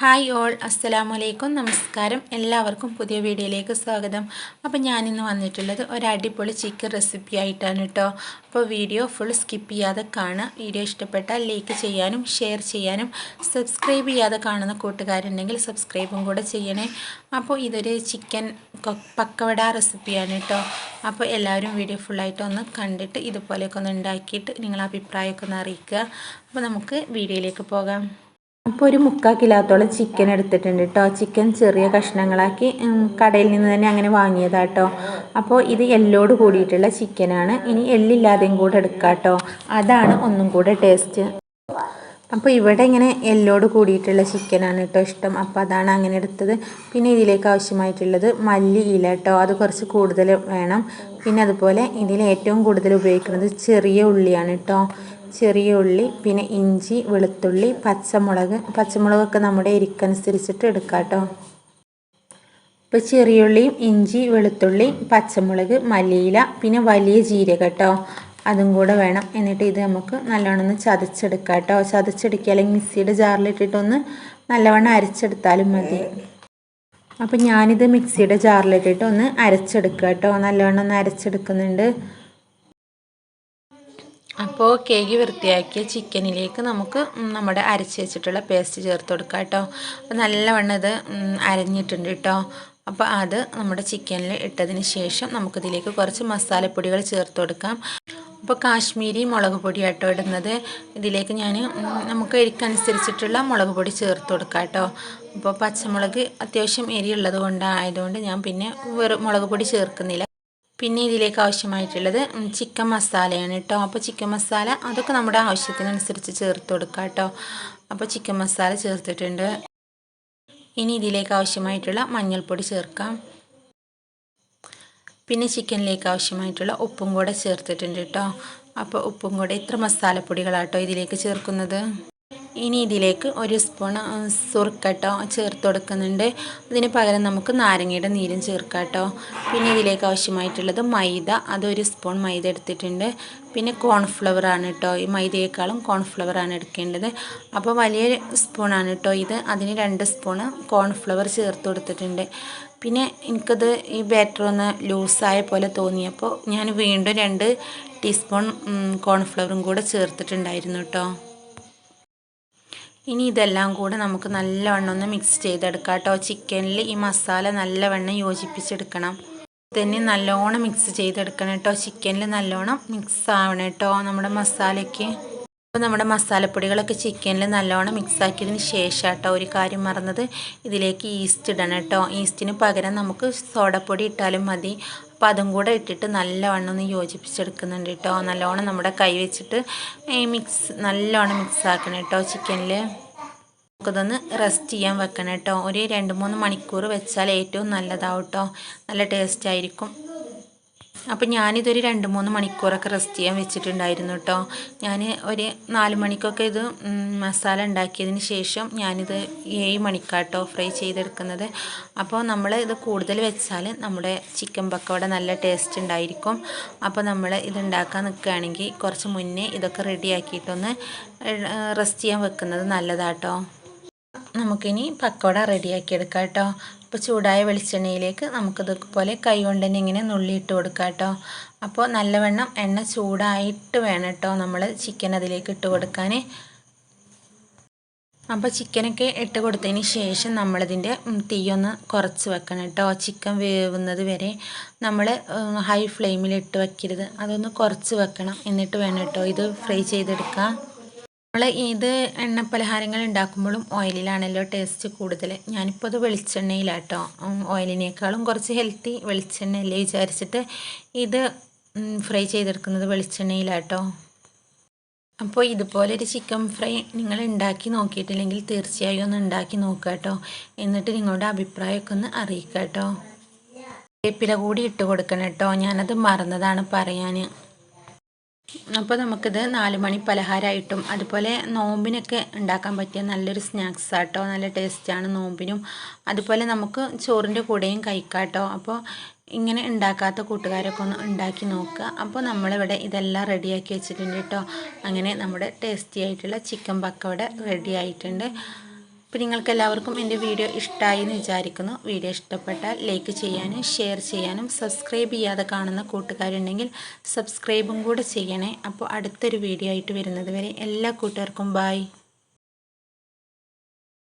Hi all അസ്സലാമു അലൈക്കും നമസ്കാരം. എല്ലാവർക്കും പുതിയ വീഡിയോയിലേക്ക് സ്വാഗതം. അപ്പോൾ ഞാനിന്ന് വന്നിട്ടുള്ളത് ഒരു അടിപൊളി ചിക്കൻ റെസിപ്പി ആയിട്ടാണ് കേട്ടോ. അപ്പോൾ വീഡിയോ ഫുൾ സ്കിപ്പ് ചെയ്യാതെ കാണുക. വീഡിയോ ഇഷ്ടപ്പെട്ടാൽ ലൈക്ക് ചെയ്യാനും ഷെയർ ചെയ്യാനും സബ്സ്ക്രൈബ് ചെയ്യാതെ കാണുന്ന കൂട്ടുകാരുണ്ടെങ്കിൽ സബ്സ്ക്രൈബും കൂടെ ചെയ്യണേ. അപ്പോൾ ഇതൊരു ചിക്കൻ പക്കവട റെസിപ്പിയാണ് കേട്ടോ. അപ്പോൾ എല്ലാവരും വീഡിയോ ഫുള്ളായിട്ട് ഒന്ന് കണ്ടിട്ട് ഇതുപോലെയൊക്കെ ഒന്ന് ഉണ്ടാക്കിയിട്ട് നിങ്ങളെ അഭിപ്രായമൊക്കെ ഒന്ന് അറിയിക്കുക. അപ്പോൾ നമുക്ക് വീഡിയോയിലേക്ക് പോകാം. അപ്പോൾ ഒരു മുക്കാൽ കിലോത്തോളം ചിക്കൻ എടുത്തിട്ടുണ്ട് കേട്ടോ ചിക്കൻ ചെറിയ കഷ്ണങ്ങളാക്കി കടയിൽ നിന്ന് തന്നെ അങ്ങനെ വാങ്ങിയതാട്ടോ അപ്പോൾ ഇത് എല്ലോട് കൂടിയിട്ടുള്ള ചിക്കനാണ് ഇനി എല്ലില്ലാതെയും കൂടെ എടുക്കാം കേട്ടോ അതാണ് ഒന്നും കൂടെ ടേസ്റ്റ് അപ്പോൾ ഇവിടെ ഇങ്ങനെ എല്ലോട് കൂടിയിട്ടുള്ള ചിക്കനാണ് കേട്ടോ ഇഷ്ടം. അപ്പോൾ അതാണ് അങ്ങനെ എടുത്തത്. പിന്നെ ഇതിലേക്ക് ആവശ്യമായിട്ടുള്ളത് മല്ലി ഇല കേട്ടോ അത് കുറച്ച് കൂടുതൽ വേണം. പിന്നെ അതുപോലെ ഇതിൽ ഏറ്റവും കൂടുതൽ ഉപയോഗിക്കുന്നത് ചെറിയ ഉള്ളിയാണ് കേട്ടോ ചെറിയ ഉള്ളി പിന്നെ ഇഞ്ചി വെളുത്തുള്ളി പച്ചമുളക്. പച്ചമുളകൊക്കെ നമ്മുടെ ഇരിക്കനുസരിച്ചിട്ട് എടുക്കാം കേട്ടോ ഇപ്പോൾ ചെറിയുള്ളിയും ഇഞ്ചി വെളുത്തുള്ളി പച്ചമുളക് മല്ലിയില പിന്നെ വലിയ ജീരക കേട്ടോ അതും കൂടെ വേണം. എന്നിട്ട് ഇത് നമുക്ക് നല്ലവണ്ണം ഒന്ന് ചതച്ചെടുക്കാം കേട്ടോ ചതച്ചെടുക്കുക അല്ലെങ്കിൽ മിക്സിയുടെ ജാറിലിട്ടിട്ടൊന്ന് നല്ലവണ്ണം അരച്ചെടുത്താലും മതി. അപ്പോൾ ഞാനിത് മിക്സിയുടെ ജാറിലിട്ടിട്ട് ഒന്ന് അരച്ചെടുക്കുക കേട്ടോ നല്ലവണ്ണം ഒന്ന് അരച്ചെടുക്കുന്നുണ്ട്. അപ്പോൾ കേക്ക് വൃത്തിയാക്കിയ ചിക്കനിലേക്ക് നമുക്ക് നമ്മുടെ അരച്ച് വെച്ചിട്ടുള്ള പേസ്റ്റ് ചേർത്ത് കൊടുക്കാം കേട്ടോ. അപ്പോൾ നല്ലവണ്ണം ഇത് അരഞ്ഞിട്ടുണ്ട് കേട്ടോ. അപ്പോൾ അത് നമ്മുടെ ചിക്കനിൽ ഇട്ടതിന് ശേഷം നമുക്കിതിലേക്ക് കുറച്ച് മസാലപ്പൊടികൾ ചേർത്ത് കൊടുക്കാം. അപ്പോൾ കാശ്മീരി മുളക് പൊടി കേട്ടോ ഇടുന്നത്. ഇതിലേക്ക് ഞാൻ നമുക്ക് എരിക്കനുസരിച്ചിട്ടുള്ള മുളക് പൊടി ചേർത്ത് കൊടുക്കാം കേട്ടോ. അപ്പോൾ പച്ചമുളക് അത്യാവശ്യം എരിയുള്ളത് കൊണ്ടായതുകൊണ്ട് ഞാൻ പിന്നെ വെറും മുളക് പൊടി ചേർക്കുന്നില്ല. പിന്നെ ഇതിലേക്ക് ആവശ്യമായിട്ടുള്ളത് ചിക്കൻ മസാലയാണ് കേട്ടോ അപ്പോൾ ചിക്കൻ മസാല അതൊക്കെ നമ്മുടെ ആവശ്യത്തിനനുസരിച്ച് ചേർത്ത് കൊടുക്കാം കേട്ടോ അപ്പോൾ ചിക്കൻ മസാല ചേർത്തിട്ടുണ്ട്. ഇനി ഇതിലേക്ക് ആവശ്യമായിട്ടുള്ള മഞ്ഞൾപ്പൊടി ചേർക്കാം. പിന്നെ ചിക്കനിലേക്ക് ആവശ്യമായിട്ടുള്ള ഉപ്പും കൂടെ ചേർത്തിട്ടുണ്ട് കേട്ടോ അപ്പോൾ ഉപ്പും കൂടെ ഇത്ര മസാലപ്പൊടികളാട്ടോ ഇതിലേക്ക് ചേർക്കുന്നത്. ഇനി ഇതിലേക്ക് ഒരു സ്പൂൺ സുർക്കട്ടോ ചേർത്ത് കൊടുക്കുന്നുണ്ട്. അതിന് പകരം നമുക്ക് നാരങ്ങയുടെ നീരും ചേർക്കാട്ടോ പിന്നെ ഇതിലേക്ക് ആവശ്യമായിട്ടുള്ളത് മൈദ അതൊരു സ്പൂൺ മൈദ എടുത്തിട്ടുണ്ട്. പിന്നെ കോൺഫ്ലവർ ആണ് കേട്ടോ. ഈ മൈദയേക്കാളും കോൺഫ്ലവർ ആണ് എടുക്കേണ്ടത്. അപ്പോൾ വലിയ സ്പൂണാണ് കേട്ടോ ഇത്. അതിന് രണ്ട് സ്പൂണ് കോൺഫ്ലവർ ചേർത്ത് കൊടുത്തിട്ടുണ്ട്. പിന്നെ എനിക്കത് ഈ ബാറ്റർ ഒന്ന് ലൂസായ പോലെ തോന്നിയപ്പോൾ ഞാൻ വീണ്ടും രണ്ട് ടീസ്പൂൺ കോൺഫ്ലവറും കൂടെ ചേർത്തിട്ടുണ്ടായിരുന്നു കേട്ടോ. ഇനി ഇതെല്ലാം കൂടെ നമുക്ക് നല്ലവണ്ണം ഒന്ന് മിക്സ് ചെയ്തെടുക്കാം കേട്ടോ. ചിക്കനിൽ ഈ മസാല നല്ലവണ്ണം യോജിപ്പിച്ചെടുക്കണം. തന്നെ നല്ലോണം മിക്സ് ചെയ്തെടുക്കണം കേട്ടോ. ചിക്കനിൽ നല്ലോണം മിക്സ് ആവണം കേട്ടോ. നമ്മുടെ മസാലയ്ക്ക്. അപ്പോൾ നമ്മുടെ മസാലപ്പൊടികളൊക്കെ ചിക്കനിൽ നല്ലോണം മിക്സ് ആക്കിയതിന് ശേഷം കേട്ടോ ഒരു കാര്യം മറന്നത്. ഇതിലേക്ക് ഈസ്റ്റ് ഇടണം കേട്ടോ. ഈസ്റ്റിന് പകരം നമുക്ക് സോഡപ്പൊടി ഇട്ടാലും മതി. അപ്പോൾ അതും കൂടെ ഇട്ടിട്ട് നല്ലവണ്ണം ഒന്ന് യോജിപ്പിച്ചെടുക്കുന്നുണ്ട് കേട്ടോ. നല്ലോണം നമ്മുടെ കൈ വെച്ചിട്ട് മിക്സ് നല്ലോണം മിക്സ് ആക്കണം കേട്ടോ ചിക്കനിൽ നമുക്കതൊന്ന് റെസ്റ്റ് ചെയ്യാൻ വെക്കണം കേട്ടോ. ഒരു രണ്ട് മൂന്ന് മണിക്കൂർ വെച്ചാൽ ഏറ്റവും നല്ലതാവും കേട്ടോ. നല്ല ടേസ്റ്റ് ആയിരിക്കും. അപ്പം ഞാനിതൊരു രണ്ട് മൂന്ന് മണിക്കൂറൊക്കെ റെസ്റ്റ് ചെയ്യാൻ വെച്ചിട്ടുണ്ടായിരുന്നു കേട്ടോ ഞാൻ ഒരു നാല് മണിക്കൊക്കെ ഇത് മസാല ഉണ്ടാക്കിയതിന് ശേഷം ഞാനിത് ഏഴ് മണിക്കാട്ടോ ഫ്രൈ ചെയ്തെടുക്കുന്നത്. അപ്പോൾ നമ്മൾ ഇത് കൂടുതൽ വെച്ചാൽ നമ്മുടെ ചിക്കൻ പക്കവട നല്ല ടേസ്റ്റ് ഉണ്ടായിരിക്കും. അപ്പോൾ നമ്മൾ ഇത് ഉണ്ടാക്കാൻ നിൽക്കുകയാണെങ്കിൽ കുറച്ച് മുന്നേ ഇതൊക്കെ റെഡിയാക്കിയിട്ടൊന്ന് റെസ്റ്റ് ചെയ്യാൻ വെക്കുന്നത് നല്ലതാട്ടോ. നമുക്കിനി പക്കോട റെഡിയാക്കി എടുക്കാം കേട്ടോ. അപ്പോൾ ചൂടായ വെളിച്ചെണ്ണയിലേക്ക് നമുക്കിതുപോലെ കൈ കൊണ്ട് തന്നെ ഇങ്ങനെ നുള്ളിയിട്ട് കൊടുക്കാം കേട്ടോ. അപ്പോൾ നല്ലവണ്ണം എണ്ണ ചൂടായിട്ട് വേണം കേട്ടോ നമ്മൾ ചിക്കൻ അതിലേക്ക് ഇട്ട് കൊടുക്കാൻ അപ്പോൾ ചിക്കനൊക്കെ ഇട്ട് കൊടുത്തതിന് ശേഷം നമ്മളിതിന്റെ തീയൊന്ന് കുറച്ച് വെക്കണം കേട്ടോ. ചിക്കൻ വേവുന്നത് വരെ നമ്മൾ ഹൈ ഫ്ലെയിമിൽ ഇട്ട് വയ്ക്കരുത് അതൊന്ന് കുറച്ച് വെക്കണം. എന്നിട്ട് വേണം കേട്ടോ ഇത് ഫ്രൈ ചെയ്തെടുക്കാം നമ്മൾ ഇത് എണ്ണ പലഹാരങ്ങൾ ഉണ്ടാക്കുമ്പോഴും ഓയിലിലാണല്ലോ ടേസ്റ്റ് കൂടുതൽ ഞാനിപ്പോൾ അത് വെളിച്ചെണ്ണയിലാട്ടോ. ഓയിലിനേക്കാളും കുറച്ച് ഹെൽത്തി വെളിച്ചെണ്ണയല്ലേ വിചാരിച്ചിട്ട് ഇത് ഫ്രൈ ചെയ്തെടുക്കുന്നത് വെളിച്ചെണ്ണയിലാട്ടോ. അപ്പോൾ ഇതുപോലൊരു ചിക്കൻ ഫ്രൈ നിങ്ങൾ ഉണ്ടാക്കി നോക്കിയിട്ടില്ലെങ്കിൽ തീർച്ചയായും ഒന്ന് ഉണ്ടാക്കി നോക്കുക കേട്ടോ എന്നിട്ട് നിങ്ങളുടെ അഭിപ്രായമൊക്കെ ഒന്ന് അറിയിക്കുക കേട്ടോ വേപ്പില കൂടി ഇട്ട് കൊടുക്കണം കേട്ടോ ഞാനത് മറന്നതാണ് പറയാൻ അപ്പോൾ നമുക്കിത് നാല് മണി പലഹാരമായിട്ടും അതുപോലെ നോമ്പിനൊക്കെ ഉണ്ടാക്കാൻ പറ്റിയ നല്ലൊരു സ്നാക്സ് ആട്ടോ നല്ല ടേസ്റ്റാണ് നോമ്പിനും. അതുപോലെ നമുക്ക് ചോറിന്റെ കൂടെയും കഴിക്കാട്ടോ. അപ്പോൾ ഇങ്ങനെ ഉണ്ടാക്കാത്ത കൂട്ടുകാരൊക്കെ ഒന്ന് ഉണ്ടാക്കി നോക്കുക. അപ്പോൾ നമ്മളിവിടെ ഇതെല്ലാം റെഡിയാക്കി വെച്ചിട്ടുണ്ട് കേട്ടോ അങ്ങനെ നമ്മുടെ ടേസ്റ്റി ആയിട്ടുള്ള ചിക്കൻ പക്കവിടെ റെഡി ആയിട്ടുണ്ട്. അപ്പോൾ നിങ്ങൾക്ക് എല്ലാവർക്കും എന്റെ വീഡിയോ ഇഷ്ടമായി എന്ന് വിചാരിക്കുന്നു. വീഡിയോ ഇഷ്ടപ്പെട്ടാൽ ലൈക്ക് ചെയ്യാനും ഷെയർ ചെയ്യാനും സബ്സ്ക്രൈബ് ചെയ്യാതെ കാണുന്ന കൂട്ടുകാരുണ്ടെങ്കിൽ സബ്സ്ക്രൈബും കൂടെ ചെയ്യണേ. അപ്പോൾ അടുത്തൊരു വീഡിയോ ആയിട്ട് വരുന്നത് വരെ എല്ലാ കൂട്ടുകാർക്കും ബായ്